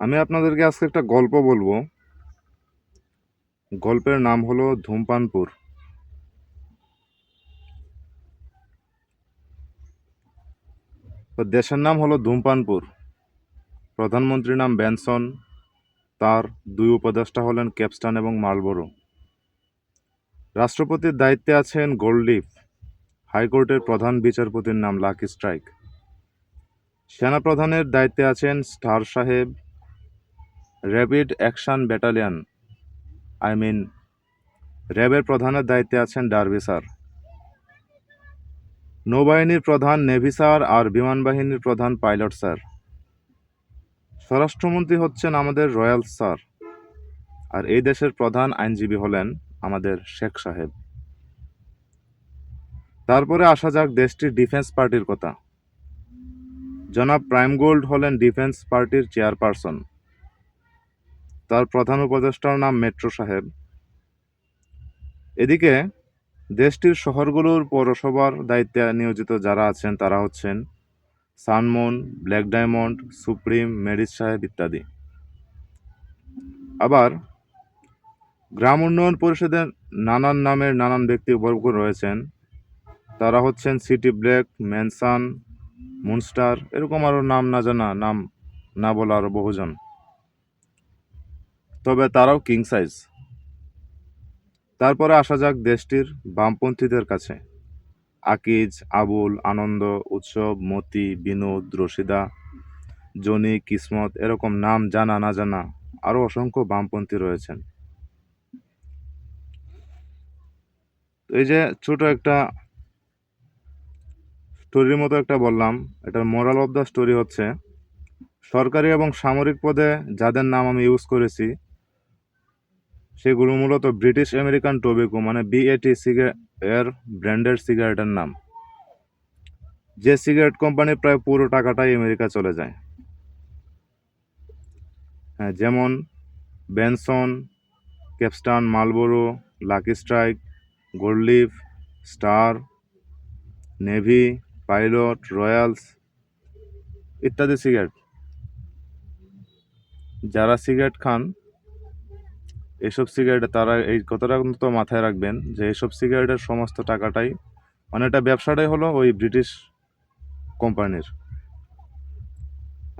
আমি আপনাদেরকে আজকে একটা গল্প বলব। গল্পের নাম হলো ধূমপানপুর। তো দেশের নাম হলো ধূমপানপুর। প্রধানমন্ত্রীর নাম ব্যানসন, তার দুই উপদেষ্টা হলেন ক্যাপস্টান এবং মালবোরো রাষ্ট্রপতির দায়িত্বে আছেন গোল্ডলিফ, হাইকোর্টের প্রধান বিচারপতির নাম লাকি স্ট্রাইক। সেনাপ্রধানের দায়িত্বে আছেন স্টার সাহেব rapid action battalion, I mean, র্যাবের প্রধানের দায়িত্বে আছেন ডার্বি স্যার। নৌবাহিনীর প্রধান নেভি স্যার আর বিমান বাহিনীর প্রধান পাইলট স্যার। স্বরাষ্ট্রমন্ত্রী হচ্ছেন আমাদের রয়্যাল স্যার, আর এই দেশের প্রধান আইনজীবী হলেন আমাদের শেখ সাহেব। তারপরে আসা যাক দেশটির ডিফেন্স পার্টির কথা। জনাব প্রাইম গোল্ড হলেন ডিফেন্স পার্টির চেয়ারপারসন। তার প্রধান উপদেষ্টার নাম মেট্রো সাহেব। এদিকে দেশটির শহরগুলোর পৌরসভার দায়িত্বে নিয়োজিত যারা আছেন, তারা হচ্ছেন Sunmoon black diamond, supreme, Mary's সাহেব ইত্যাদি। আবার গ্রাম উন্নয়ন পরিষদের নানান নামের নানান ব্যক্তি বর্গ রয়েছেন। তারা হচ্ছেন সিটি ব্ল্যাক, ম্যানসান, মুনস্টার, এরকম আরও নাম না জানা, নাম না বলা আরও বহুজন। তবে তারাও কিং সাইজ তারপরে আসা যাক দেশটির বামপন্থীদের কাছে। আকিজ, আবুল, আনন্দ, উৎসব, মতি, বিনোদ, রশিদা, জনি, কিসমত, এরকম নাম জানা, না জানা আরও অসংখ্য বামপন্থী রয়েছেন। এই যে ছোট একটা স্টোরির মতো একটা বললাম, এটার মোরাল অফ দ্য স্টোরি হচ্ছে, সরকারি এবং সামরিক পদে যাদের নাম আমি ইউজ করেছি সেগুলো মূলত ব্রিটিশ আমেরিকান টোবেকো মানে বিএটি সিগারেট এর ব্র্যান্ডেড সিগারেটের নাম। যে সিগারেট কোম্পানির প্রায় পুরো টাকাটাই আমেরিকা চলে যায়। হ্যাঁ যেমন Benson Capstan Marlboro lucky strike gold leaf star navy pilot royals ইত্যাদি সিগারেট যারা সিগারেট খান এইসব সিগারেট তারা, এই কথাটা কিন্তু মাথায় রাখবেন যে এইসব সিগারেটের সমস্ত টাকাটাই মানে এটা ব্যবসাটাই হলো ওই ব্রিটিশ কোম্পানির।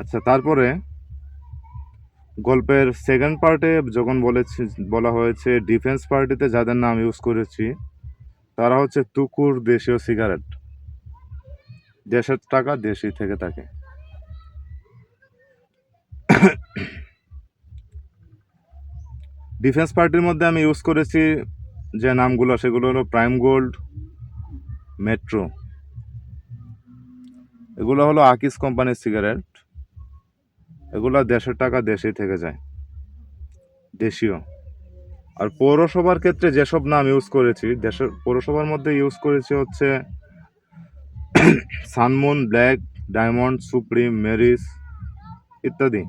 আচ্ছা তারপরে গল্পের সেকেন্ড পার্টে যখন বলেছি, বলা হয়েছে ডিফেন্স পার্টিতে যাদের নাম ইউজ করেছি, তারা হচ্ছে তুকুর দেশীয় সিগারেট। দেশের টাকা দেশি থেকে থাকে। ডিফেন্স পার্টির মধ্যে আমি ইউজ করেছি যে নামগুলো, সেগুলো হলো প্রাইম গোল্ড মেট্রো এগুলো হলো আকিস কোম্পানির সিগারেট এগুলো দেশের টাকা দেশেই থেকে যায়। দেশীয়। আর পৌরসভার ক্ষেত্রে যেসব নাম ইউজ করেছি, দেশের, পৌরসভার মধ্যে ইউজ করেছি হচ্ছে Sunmoon black diamond supreme Mary's ইত্যাদি।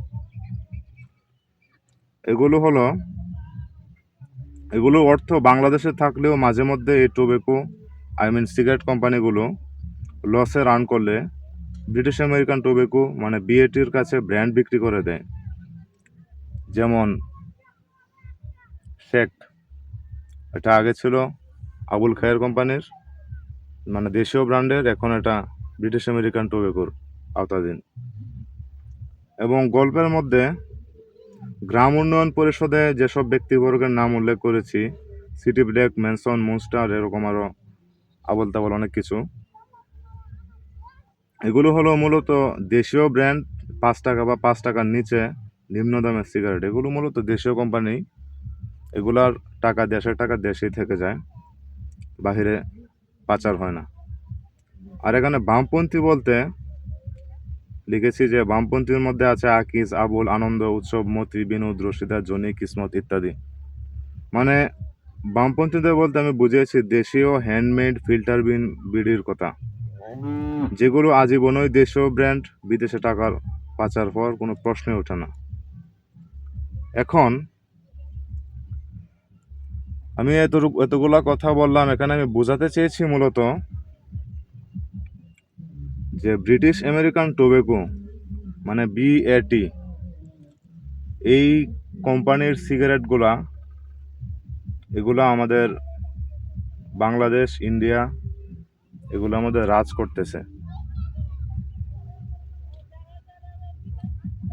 এগুলো হলো এগুলো অর্থ বাংলাদেশে থাকলেও মাঝে মধ্যে এই টোবেকো আই মিন সিগারেট কোম্পানিগুলো লসে রান করলে ব্রিটিশ আমেরিকান টোবেকো মানে বিএটির কাছে ব্র্যান্ড বিক্রি করে দেয়। যেমন শেক এটা আগে ছিল আবুল খায়ের কোম্পানির মানে দেশীয় ব্র্যান্ডের, এখন এটা ব্রিটিশ আমেরিকান টোবেকোর আওতাধীন। এবং গল্পের মধ্যে গ্রাম উন্নয়ন পরিষদে যেসব ব্যক্তিবর্গের নাম উল্লেখ করেছি, সিটি ব্ল্যাক ম্যানসন, মুনস্টার, এরকম আরও আবল তাবল অনেক কিছু। এগুলো হলো মূলত দেশীয় ব্র্যান্ড, পাঁচ টাকা বা পাঁচ টাকার নিচে নিম্ন দামের সিগারেট। এগুলো মূলত দেশীয় কোম্পানি, এগুলার টাকা দেশের টাকা দেশেই থেকে যায়, বাহিরে পাচার হয় না। আর এখানে বামপন্থী বলতে লিখেছি যে, বামপন্থীর মধ্যে আছে আকিজ আবুল, আনন্দ, উৎসব মতি বিনোদ রশিদা জনি, কিসমত ইত্যাদি। মানে বামপন্থীদের বলতে আমি বুঝিয়েছি, দেশীয় হ্যান্ডমেড ফিল্টার বিন বিড়ির কথা। যেগুলো আজীবনই দেশীয় ব্র্যান্ড বিদেশে টাকার পাচার হওয়ার কোনো প্রশ্নই ওঠে না। এখন, আমি এত এতগুলা কথা বললাম, এখানে আমি বোঝাতে চেয়েছি মূলত যে ব্রিটিশ আমেরিকান টোবেকো মানে বিএটি এই কোম্পানির সিগারেটগুলা, এগুলো আমাদের বাংলাদেশ, ইন্ডিয়া, এগুলো আমাদের রাজ করতেছে।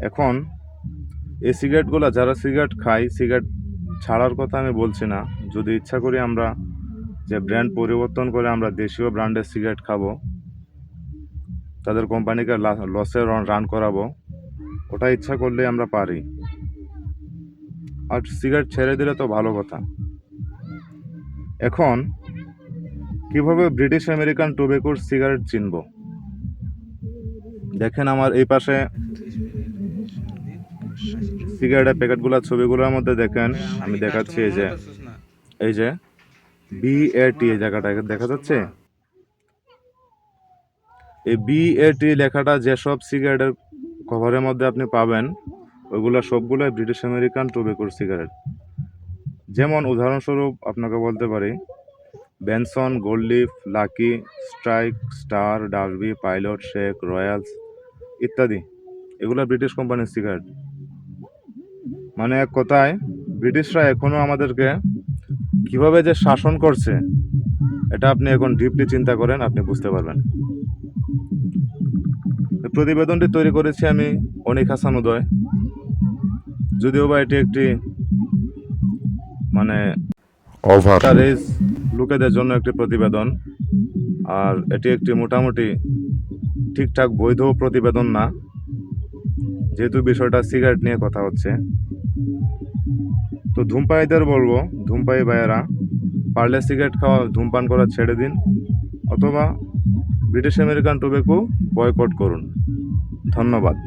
এখন, এই সিগারেটগুলো, যারা সিগারেট খায়, সিগারেট ছাড়ার কথা আমি বলছি না। যদি ইচ্ছা করি আমরা যে ব্র্যান্ড পরিবর্তন করে আমরা দেশীয় ব্র্যান্ডের সিগারেট খাব তাদের কোম্পানিকে লসে রান করাবো। ওটা ইচ্ছা করলে আমরা পারি। আর সিগারেট ছেড়ে দিলে তো ভালো কথা। এখন, কীভাবে ব্রিটিশ আমেরিকান টোবেকোর সিগারেট চিনব? দেখেন আমার এই পাশে সিগারেটের প্যাকেটগুলোর ছবিগুলোর মধ্যে দেখেন, আমি দেখাচ্ছি এই যে এই যে বি এ টি এই জায়গাটা দেখা যাচ্ছে? এই বি এ টি লেখাটা যেসব সিগারেটের কভারের মধ্যে আপনি পাবেন, ওইগুলো সবগুলোই ব্রিটিশ আমেরিকান টোবেকোর সিগারেট যেমন উদাহরণস্বরূপ আপনাকে বলতে পারি Benson gold leaf lucky strike star derby pilot shake Royals ইত্যাদি, এগুলো ব্রিটিশ কোম্পানির সিগারেট মানে এক কথায় ব্রিটিশরা এখনও আমাদেরকে কীভাবে যে শাসন করছে, এটা আপনি এখন ডিপলি চিন্তা করেন, আপনি বুঝতে পারবেন। প্রতিবেদনটি তৈরি করেছি আমি অনিক হাসান উদয় যদিও বা এটি একটি মানে ওভার লোকেদের জন্য একটি প্রতিবেদন আর এটি একটি মোটামুটি ঠিকঠাক বৈধ প্রতিবেদন না। যেহেতু বিষয়টা সিগারেট নিয়ে কথা হচ্ছে। তো ধূমপায়ীদের বলব ধূমপায়ী ভাইয়েরা পারলে সিগারেট খাওয়া ধূমপান করা ছেড়ে দিন অথবা ব্রিটিশ আমেরিকান টোবেকো বয়কট করুন। ধন্যবাদ।